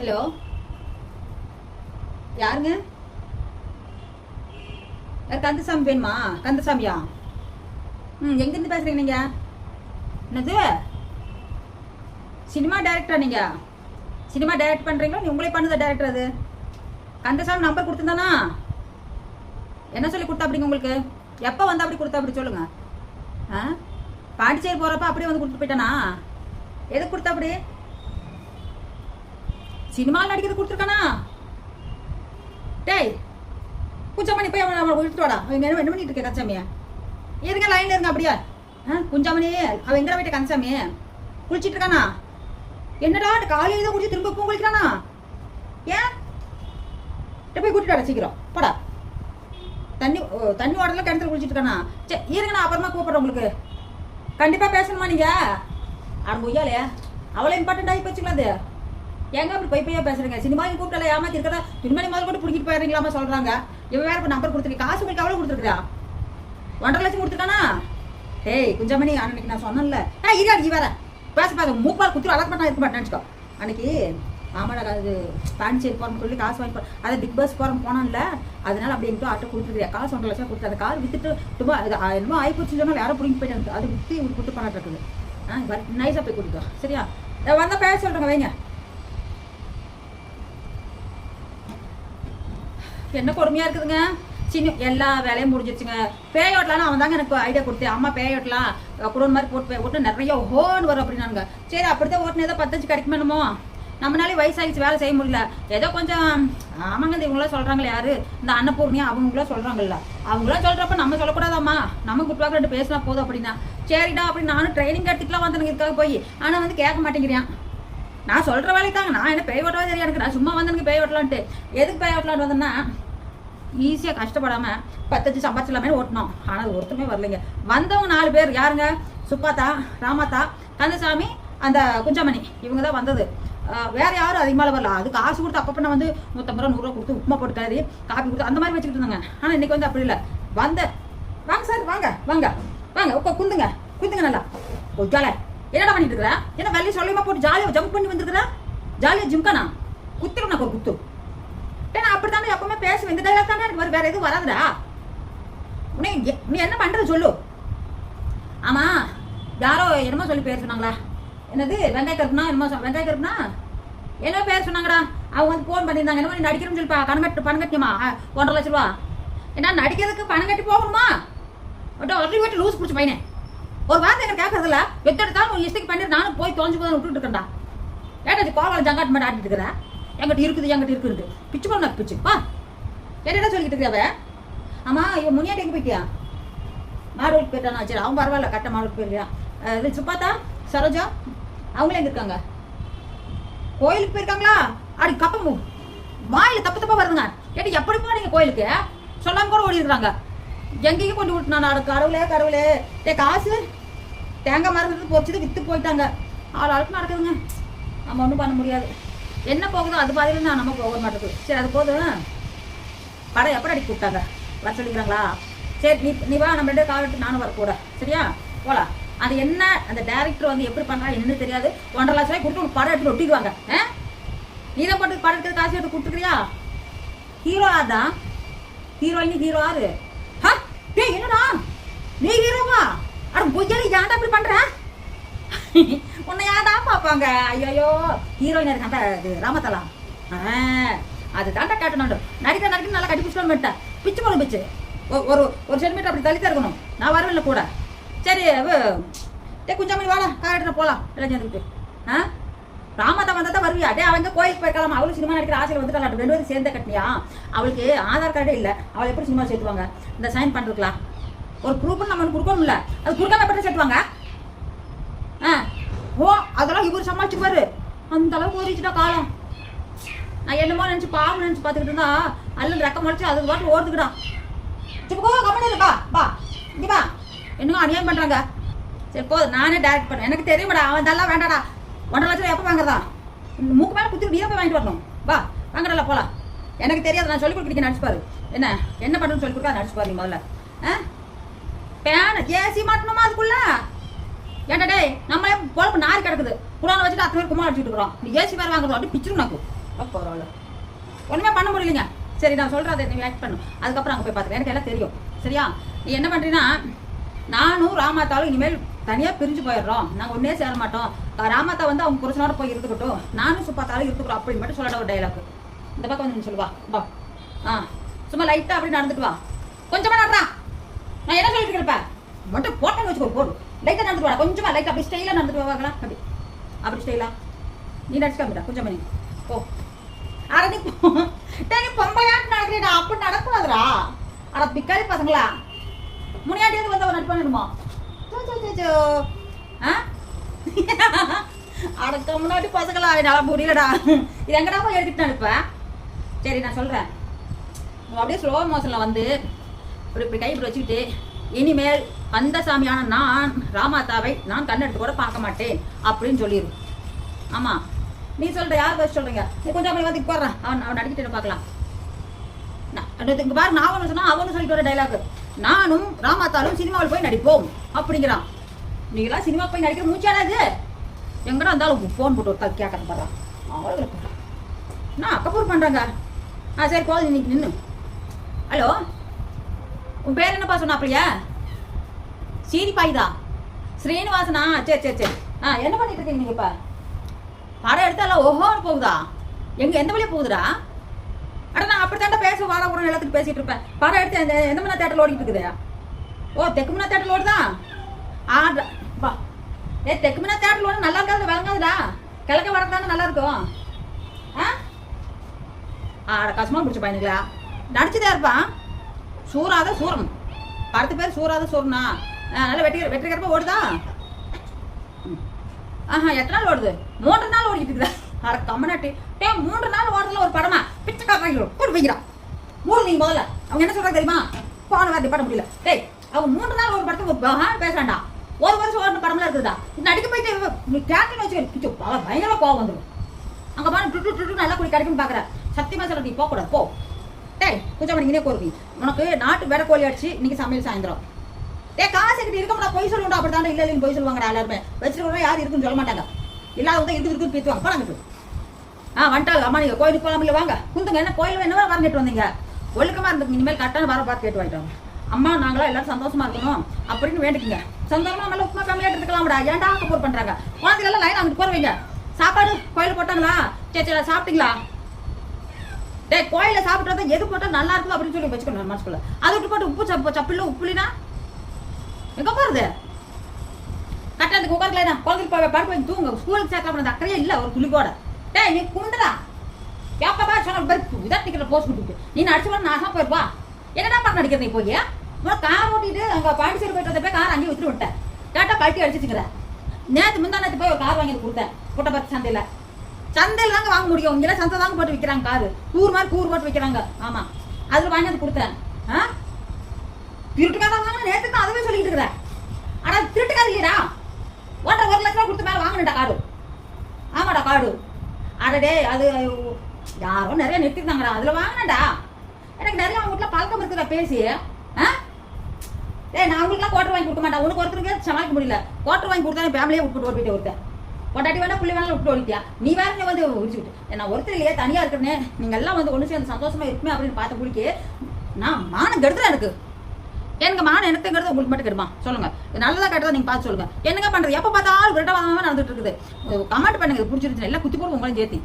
Hello? யாருங்க? கந்தசாமி வேணுமா? கந்தசாமியா? ம் எங்கேருந்து பேசுகிறீங்க நீங்கள் என்னது? சினிமா டைரக்டரா நீங்கள் சினிமா டைரக்ட் பண்ணுறீங்களா நீ உங்களே பண்ணுதா டைரக்டர் அது? கந்தசாமி நம்பர் கொடுத்துருந்தானா? என்ன சொல்லி கொடுத்தா அப்படிங்க உங்களுக்கு? எப்போ வந்து அப்படி கொடுத்தா அப்படி சொல்லுங்கள் ஆ பாண்டிச்சேரி போகிறப்ப அப்படியே வந்து கொடுத்துட்டு போயிட்டானா? எதுக்கு கொடுத்தா அப்படி சினிமாவில் நடிக்கிறது கொடுத்துருக்கானா? டேய் குஞ்சாமணி போய் அவனை அவனை விட்டுட்டு வாடா. அவன் என்ன என்ன பண்ணிட்டு இருக்க கந்தசாமியா இருங்க லைன்ல இருங்க அப்படியா. ஆ குஞ்சாமணி அவன் எங்கடா போயிட்டு கஞ்சாமி குளிச்சிட்டு இருக்கானா? என்னடா காலையில் தான் குடிச்சு திரும்ப பூ குளிக்கிறானா? ஏன்? போய் கூட்டிட்டு வாடா சீக்கிரம். போடா. தண்ணி தண்ணி ஓடலாம் கிணத்துல குளிச்சிட்டு இருக்கானா? சரி இருங்க நான் அப்புறமா கூப்பிட்றேன் உங்களுக்கு. கண்டிப்பாக பேசணுமா நீங்கள் அட முய்யாலே அவ்வளோ இம்பார்ட்டண்ட் ஆகி போச்சுங்களா அது? ஏங்க அப்படி போய் போய் பேசுறீங்க? சினிமாவுக்கு கூப்பிட்டல ஏமாத்தி இருக்கதா துணிமணி முதல் கூட பிடிக்கிட்டு போயிடுறீங்களாமா சொல்றாங்க. இவன் வேற இப்போ நம்பர் கொடுத்துருக்கீங்க காசு உங்களுக்கு அவ்வளோ கொடுத்துருக்கா ஒன்றரை லட்சம் கொடுத்துருக்கானா? ஏய் குஞ்சமணி அன்னைக்கு நான் சொன்னேன்ல. ஆ இரு நீ வேற. பேச பேச. மூப்பால் குத்துரு அலர்ட் பண்ணா இருக்க மாட்டேன் நினச்சிக்கோ அன்னைக்கு ஆமாடா அது பாண்டிச்சேரி போகிறோம்னு சொல்லி காசு வாங்கி போ- அதை பிக் பாஸ் போகிறோம் போனான்ல. அதனால அப்படி எங்கிட்ட ஆட்டோ கொடுத்துருக்கியா காசு ஒன்றரை லட்சம் கொடுத்து அந்த கார் வித்துட்டு ரொம்ப அது என்னமோ என்னமோ போச்சு சொன்னால் யாரும் பிடிங்கி போயிட்டாங்க அது வித்து இவங்க கொடுத்து பண்ணாட்டு இருக்குது ஆ நைஸாக போய் கொடுத்துருக்கோம் சரியா? வந்தால் பேச சொல்கிறேங்க வைங்க. என்ன கொடுமையா இருக்குதுங்க? சின்ன எல்லா வேலையும் முடிஞ்சிருச்சுங்க. பேயோட்டலாம் அவன் தாங்க எனக்கு ஐடியா கொடுத்தேன் அம்மா பேயோட்டலாம் குடோன் மாதிரி போட்டு ஓட்டு நிறைய ஹோன் வரும் அப்படின்னாங்க சரி அப்படித்தான் ஓட்டுனு ஏதோ பத்தஞ்சு கிடைக்குமேனுமோ நம்மளாலே வயசாகிடுச்சு வேலை செய்ய முடியல. ஏதோ கொஞ்சம் ஆமாங்க இந்த இவங்களாம் சொல்கிறாங்களே யாரு? இந்த அன்னபூர்ணியா அவங்களாம் சொல்கிறாங்கல்ல அவங்களாம் சொல்கிறப்ப நம்ம சொல்லக்கூடாதாம்மா? நம்ம குட்டுவாக்க ரெண்டு பேசினா போதும் அப்படின்னா. சரிடா அப்படின்னு நானும் ட்ரைனிங் எடுத்துக்கலாம் வந்தனுங்க இருக்காக போய். ஆனால் வந்து கேட்க மாட்டேங்கிறான். நான் சொல்ற வேலைக்கு தாங்க நான் என்ன பேய் ஓட்டவே தெரியாது. எனக்கு நான் சும்மா வந்தனுக்கு பேய் ஓட்டலான்ட்டு. எதுக்கு பேய் ஓட்டலான்னு வந்தேன்னா ஈஸியாக கஷ்டப்படாம பத்தஞ்சு சம்பாதிச்சலாமே ஓட்டணும். ஆனால் அது ஒருத்தருமே வரலைங்க. வந்தவங்க நாலு பேர் யாருங்க? சுப்பாத்தா ராமாத்தா கந்தசாமி அந்த குஞ்சமணி. இவங்க தான் வந்தது. வேற யாரும் அதிகமாக வரல. அது காசு கொடுத்து அப்பப்போ நான் வந்து நூற்றம்பது ரூபா நூறுரூவா கொடுத்து உப்புமா போட்டு கலரி காப்பி கொடுத்து அந்த மாதிரி வச்சுக்கிட்டு இருந்தாங்க. ஆனால் இன்னைக்கு வந்து அப்படி இல்லை. வந்த வாங்க சார் வாங்க வாங்க. வாங்க உட்கா குந்துங்க. குந்துங்க நல்லா. ஒஜால என்னடா பண்ணிட்டு இருக்கிற என்ன வெள்ளி சொல்லியமா போட்டு ஜாலியாக ஜம்ப் பண்ணி வந்திருக்கிற? ஜாலியாக ஜிம்கானா குத்துரும் நான் ஒரு குத்து. டேய், நான் அப்படித்தானே எப்பவுமே பேசுவேன். இந்த டைலாக் தானே எனக்கு வேற எதுவும் வராதுடா. உன்னை நீ என்ன பண்றது சொல்லு. ஆமா யாரோ என்னமோ சொல்லி பேர் சொன்னாங்களா? என்னது வெங்காய கருப்புனா என்னமோ வெங்காய கருப்புனா? என்ன பேர் சொன்னாங்கடா. அவங்க வந்து ஃபோன் பண்ணியிருந்தாங்க. என்னமோ நீ நடிக்கிறேன்னு சொல்லி பணம் கட்டு பணம் கட்டியமா ஒன்றரை லட்ச ரூபா. என்ன நடிக்கிறதுக்கு பணம் கட்டி போகணுமா? ஒட்ட ஒரே வீட்டு லூஸ் பிடிச்ச பையனே. ஒரு வார்த்தை எனக்கு கேட்கறதில்ல வெத்தெடுத்தாலும் உன் இஷ்டத்துக்கு பண்ணிட்டு நானும் போய் தொலைஞ்சு போய் விட்டுட்டு இருக்கேன்டா. ஏட்டாச்சு கோவலம் ஜங்காட் மட்டும் ஆட்டிட்டு இருக்கிற? எங்கிட்ட இருக்குது எங்கிட்ட இருக்குது பிச்சு போன பிச்சு. வா. என்னடா சொல்லிக்கிட்டு இருக்கிறவ ஆமா இவன் முனியாட்டி எங்க போயிட்டியா? மாடூருக்கு போயிட்டானா? சரி அவன் பரவாயில்ல கட்ட மாடூருக்கு போயிருக்கியா? இது சுப்பாத்தா சரோஜா அவங்களே எங்க இருக்காங்க? கோயிலுக்கு போயிருக்காங்களா? அடி கப்பமு வாயில தப்பு தப்பா வருதுங்க. கேட்டு எப்படிப்பா நீங்கள் கோயிலுக்கு? சொல்லாம கூட ஓடி இருக்கிறாங்க எங்கேயும் கொண்டு விட்டு நான் கடவுளே கடவுளே. டே காசு? தேங்காய் மரத்துக்கு பொறிச்சது விற்று போயிட்டாங்க. ஆள் ஆளுக்கு நடக்குதுங்க. நம்ம ஒன்றும் பண்ண முடியாது. என்ன போகுதோ அது பாதியில நான் நம்ம போக மாட்டேங்குது சரி அது போதும். படம் எப்படி அடிக்க கூப்பிட்டாங்க வர சொல்லிக்கிறாங்களா? சரி நீ நீ வா நம்ம ரெண்டு கால் விட்டு நானும் வரக்கூட. சரியா? போகலாம் அது என்ன? அந்த டேரக்டர் வந்து எப்படி பண்ணுறா என்னன்னு தெரியாது. ஒன்றரை லட்சம் ரூபாய் கொடுத்து படம் எடுத்து ஒட்டிடுவாங்க ஆ? நீ தான் போட்டு படம் எடுக்கிற காசு எடுத்து கொடுத்துக்கிறியா ஹீரோ ஆதான் ஹீரோயின் ஹீரோ ஆறு. ஹா? டேய் என்னடா? நீ ஹீரோவா அட பொய்யால ஏன்டா இப்படி பண்ற? உன்னை ஏன்டா பார்ப்பாங்க? ஐயோ ஹீரோயின் இருக்காங்க இது ராமத்தலா ஆ அது தாண்டா காட்டணும் நடிக்க நடிக்க நல்லா கட்டி பிடிச்சிட்டு வந்துட்டேன். பிச்சு போன பிச்சு. ஒரு ஒரு சென்டிமீட்டர் அப்படி தள்ளி இருக்கணும். நான் வரவில்லை கூட. சரி அவ- டே குஞ்சாமணி வாடா கார் எடுத்து போகலாம் இளைஞருக்கு ஆ? ராமதா வந்தா தான் வருவியா? டே அவங்க கோயிலுக்கு போய்க்கலாம்? அவளும் சினிமா நடிக்கிற ஆசையில் வந்துட்டாங்க ரெண்டு பேரும் சேர்ந்த கட்டினியா? அவளுக்கு ஆதார் கார்டே இல்லை. அவளை எப்படி சினிமா சேர்த்துவாங்க? இந்த சைன் பண்ணிருக்கலாம். ஒரு ப்ரூஃப் நம்ம கொடுக்கணும்ல. அது கொடுக்காம எப்படி சேர்த்துவாங்க. ஆ. ஓ அதெல்லாம் இவர் சமாளிச்சுப்பாரு. அந்த அளவுக்கு ஓடிச்சுட்டா காலம். நான் என்னமோ நினைச்சு பாவம் நினைச்சு பார்த்துக்கிட்டு இருந்தா அல்லது ரெக்க முளைச்சு அது பாட்டு ஓடுத்துக்கிட்டான் சிப்போ கம்மனு இருக்கா பா இங்க பா. என்னங்க அநியாயம் பண்றாங்க? சரி போ நானே டேரக்ட் பண்ணேன் எனக்கு தெரியும்டா அவன் இதெல்லாம் வேண்டாடா ஒன்றரை லட்சம் ரூபா எப்போ வாங்குறதா? மூக்கு மேலே குத்தி நீ போய் வாங்கிட்டு வரணும். வா வாங்கடல போலாம். எனக்கு தெரியாது நான் சொல்லி கொடுக்குறீங்க நடிச்சுப்பாரு. என்ன? என்ன பண்ணுன்னு சொல்லி கொடுக்க நினச்சிப்பாரு முதல்ல. ஆ? பேன் ஏசி மாட்டணுமா அதுக்குள்ள? ஏன்டா டேய் நம்மளே பொழப்பு நாரி கிடக்குது. குரான வச்சுட்டு அத்தனை பேர் குமார் அடிச்சுட்டு இருக்கிறோம். நீ ஏசி வேறு வாங்குறோம் அப்படி பிச்சிரும் நாக்கு பரவாயில்ல. ஒன்றுமே பண்ண முடியலைங்க. சரி நான் சொல்கிறேன் அதை நீ ஆக்ட் பண்ணும் அதுக்கப்புறம் அங்கே போய் பார்த்துக்கிறேன் எனக்கு எல்லாம் தெரியும். சரியா? நீ என்ன பண்ணுறீன்னா நானும் ராமாத்தாலும் இனிமேல் தனியாக பிரிஞ்சு போயிடுறோம். நாங்கள் ஒன்றே சேர மாட்டோம். ராமாத்தா வந்து அவங்க புருஷனோட போய் இருந்துக்கட்டும் நானும் சுப்பாத்தாலும் இருந்துக்கிறோம் அப்படின்னு மட்டும் சொல்லட ஒரு டைலாக் இந்த பக்கம் வந்து சொல்லுவா. பா ஆ. சும்மா லைட்டாக அப்படி நடந்துட்டு வா. கொஞ்சமாக நடறா. நான் என்ன சொல்லிட்டு இருப்பேன் மட்டும் போட்டேன்னு வச்சுக்கோ போடு லைட்டாக நடந்துட்டு வாடா. கொஞ்சமாக லைட்டாக அப்படி ஸ்டைலாக நடந்துட்டு வாங்களா அப்படி. அப்படி ஸ்டைலா நீ நடிச்சுக்காமடா கொஞ்சம் பண்ணி போ. அட நீ போ. டேய், நீ பொம்பளையாட்டு நடக்கிறீடா அப்படி நடக்கூடாதுடா. அட பிக்காரி பசங்களா. முனியாட்டியாவது வந்து அவன் நடிப்பானுமா ஆ? அடக்க முன்னாடி பசங்களா. என்னால் முடியலடா இது எங்கடா போய் எடுத்துட்டு நடிப்ப? சரி நான் சொல்கிறேன் அப்படியே ஸ்லோ மோஷனில் வந்து இப்படி இப்படி கை வச்சுக்கிட்டு இனிமேல் கந்தசாமியான நான் ராமாத்தாவை நான் கண்ணெடுத்து கூட பார்க்க மாட்டேன் அப்படின்னு சொல்லிடு ஆமா. நீ சொல்ற யார் பேச சொல்றீங்க? நீ கொஞ்சம் அப்படி வந்து போடுறேன் அவன் அவன் நடிக்கிட்டு பார்க்கலாம். நான் இங்க பாரு நான் ஒன்று சொன்னா அவனு சொல்லிட்டு வர டைலாக் நானும் ராமாத்தாலும் சினிமாவில் போய் நடிப்போம் அப்படிங்கிறான். நீங்களாம் சினிமா போய் நடிக்கிற மூச்சாடாது எங்கடா இருந்தாலும் ஃபோன் போட்டு ஒருத்தர் கேட்கறது பாடுறான் அவங்களுக்கு நான் அக்கப்பூர் பண்ணுறேங்க ஆ சரி போதும் இன்னைக்கு நின்று ஹலோ உன் பேர் என்னப்பா சொன்னா அப்படியா? சீனி ஸ்ரீனிவாசனா? சரி சரி சரி ஆ என்ன பண்ணிட்டு இருக்கீங்க நீங்க இப்போ? படம் எடுத்தால ஓஹோன்னு போகுதா? எங்க எந்த வழியா போகுதுடா? அட நான் அப்படித்தாண்டா பேச வார கூட எல்லாத்துக்கும் பேசிட்டு இருப்பேன். படம் எடுத்து எந்த எந்த மணி தேட்டர்ல ஓடிக்கிட்டு இருக்குதா? ஓ தெக்கு மணி தேட்டர்ல ஓடுதா? ஆ பா ஏ தெக்கு மணி தேட்டர்ல ஓட நல்லா இருக்காது விளங்காதுடா? கிழக்க வரதானே நல்லா இருக்கும். ஆ? ஆட கஷ்டமா பிடிச்ச பையனுங்களா. நடிச்சுதான் இருப்பான். சூறாத சூரன் படத்து பேர் சூறாத சூரனா நல்லா வெட்டி வெற்றிகரமா ஓடுதா? ஆஹா எத்தனை நாள் ஓடுது? மூன்று நாள் ஓடிக்கிட்டு இருக்குதா? அரை கம்மநாட்டி டே மூன்று நாள் ஓடுறதுல ஒரு படமா? பிச்சைக்காரங்க போட்டு வைக்கிறான் மூணு நீங்க முதல்ல. அவங்க என்ன சொல்றாங்க தெரியுமா? போன வார்த்தை பட முடியல. டேய் அவங்க மூன்று நாள் ஒரு படத்தை ஒரு ஒரு வருஷம் ஓடின படம்லாம் இருக்குதா நடிக்க போயிட்டு இவ- வச்சுக்கோ. கேட்டீங்கன்னு பிச்சு பல கோவம் வந்துடும் அங்க பாரு டுட்டு டுட்டு நல்லா குடி கிடைக்கும்னு பாக்குற. சத்தியமா சொல்ற நீ போக கூடாது போ. டேய் கொஞ்சம் நீங்களே கோருவி. உனக்கு நாட்டு வேற கோழி அடிச்சு இன்னைக்கு சமையல் சாயந்தரம். டேய் காசு கிட்ட இருக்க போய் சொல்லுவோம் அப்படி தாண்டா இல்லை இல்லைன்னு போய் சொல்லுவாங்கடா எல்லாருமே. வச்சிருக்கோம் யார் இருக்குன்னு சொல்ல மாட்டாங்க. இல்லாதவங்க இருக்கு இருக்குன்னு பீத்துவாங்க. போனாங்க ஆ வந்துட்டாங்க. அம்மா நீங்க கோயிலுக்கு போகலாம் இல்லை வாங்க. குந்துங்க என்ன கோயில் என்ன வரம் கேட்டு வந்தீங்க? ஒழுக்கமாக இருந்துங்க. இனிமேல் கரெக்டான வர பார்த்து கேட்டு வாங்கிட்டோம் அம்மா நாங்களாம் எல்லாரும் சந்தோஷமா இருக்கணும் அப்படின்னு வேண்டிக்கங்க. சந்தோஷமா நல்ல உப்புமா கம்மியாக எடுத்துக்கலாம்டா. ஏன்டா கப்பூர் பண்ணுறாங்க குழந்தைகளெல்லாம் லைன் அங்கிட்டு போற சாப்பாடு கோயில் போட்டாங்களா? சரி சரி சாப்பிட்டீங்களா? டேய் கோயில சாப்பிட்டு எது போட்டால் நல்லா இருக்கும் அப்படின்னு சொல்லி வச்சுக்கணும் மனசுக்குள்ள. அதை விட்டு போட்டு உப்பு சப்பு சப்பில்ல உப்புலினா? எங்கே போகிறது கரெக்டாக அந்த குக்கர்ல குழந்தைக்கு போய் படுக்க போய் தூங்க. ஸ்கூலுக்கு சேர்க்கலாம் அந்த அக்கறையே இல்லை ஒரு துளி கூட டேய் நீ குண்டுடா எப்பப்பா சொன்ன பாரு இதான் டிக்கெட்ல போஸ்ட் கொடுத்து நீ நடிச்சு போட நான் போயிருப்பா. என்னடா பண்ண நடிக்கிற நீ போய்? உனக்கு கார் ஓட்டிட்டு அங்கே பாண்டிச்சேரி போயிட்டு வந்த போய் கார் அங்கேயே விட்டுட்டு விட்டேன். கேட்டா கழட்டி அடிச்சுக்கிறேன் நேற்று முந்தா நேற்று போய் ஒரு கார் வாங்கி கொடுத்தேன். புட்டபர்த்தி சந்தையில். சந்தையில் தாங்க வாங்க முடியும். இங்கே சந்தை தாங்க போட்டு விற்கிறாங்க காரு. கூறு மாதிரி கூறு போட்டு விற்கிறாங்க ஆமாம் அதில் வாங்கி வந்து கொடுத்தேன். ஆ? திருட்டுக்காரன் வாங்க நேற்று தான் அதுவே சொல்லிட்டு இருக்கிறேன். ஆனால் திருட்டுக்கார இல்லையா ஒன்றரை ஒரு லட்சம் ரூபா கொடுத்த மேலே வாங்கினடா காடு ஆமாடா காடு அடடே அது யாரோ நிறைய நிறுத்திருந்தாங்கடா. அதில் வாங்கினடா எனக்கு நிறைய அவங்க வீட்டில் பழக்கம் இருக்குதா பேசி. ஆ? ஏ நான் அவங்களுக்குலாம் கோட்டர் வாங்கி கொடுக்க மாட்டேன். உனக்கு ஒருத்தருக்கு சமாளிக்க முடியல. கோட்டர் வாங்கி கொடுத்தா ஃபேமிலியே விட்டு ஓடிட்டு ஒருத்தன். பொண்டாட்டி வேணா புள்ளி வேணாலும் விட்டு ஓடிட்டியா? நீ வேற நீ வந்து விட்டு. நான் ஒருத்தர் இல்லையா தனியா இருக்கிறனே. நீங்க எல்லாம் வந்து ஒண்ணு சேர்ந்து சந்தோஷமா இருக்குமே அப்படின்னு பார்த்த பிடிக்கி நான் மானம் கெடுத்துறேன் எனக்கு. எனக்கு மானம் எனத்துங்கிறது உங்களுக்கு மட்டும் கெடுமா? சொல்லுங்க. இது நல்லதா கெட்டதா நீங்க பார்த்து சொல்லுங்க. என்னங்க பண்றது? எப்ப பார்த்தாலும் விரட்டவாதமா நடந்துட்டு இருக்குது. கமெண்ட் பண்ணுங்க இது பிடிச்சிருந்துச்சு எல்லாம் குத்தி போடுவோம் உங்களையும் சேர்த்தி.